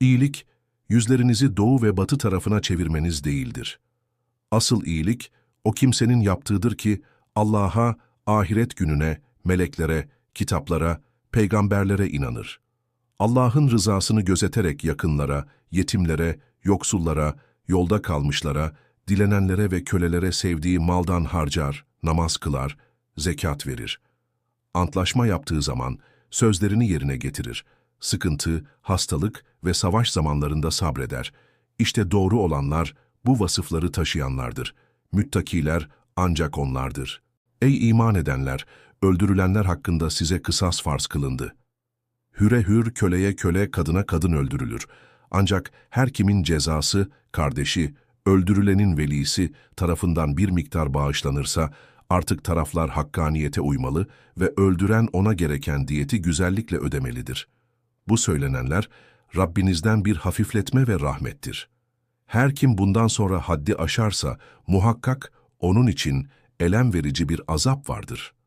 İyilik, yüzlerinizi doğu ve batı tarafına çevirmeniz değildir. Asıl iyilik, o kimsenin yaptığıdır ki Allah'a, ahiret gününe, meleklere, kitaplara, peygamberlere inanır. Allah'ın rızasını gözeterek yakınlara, yetimlere, yoksullara, yolda kalmışlara, dilenenlere ve kölelere sevdiği maldan harcar, namaz kılar, zekat verir. Antlaşma yaptığı zaman sözlerini yerine getirir. Sıkıntı, hastalık ve savaş zamanlarında sabreder. İşte doğru olanlar bu vasıfları taşıyanlardır. Müttakiler ancak onlardır. Ey iman edenler, öldürülenler hakkında size kısas farz kılındı. Hüre hür, köleye köle, kadına kadın öldürülür. Ancak her kimin cezası, kardeşi, öldürülenin velisi tarafından bir miktar bağışlanırsa, artık taraflar hakkaniyete uymalı ve öldüren ona gereken diyeti güzellikle ödemelidir. Bu söylenenler, Rabbinizden bir hafifletme ve rahmettir. Her kim bundan sonra haddi aşarsa, muhakkak onun için elem verici bir azap vardır.''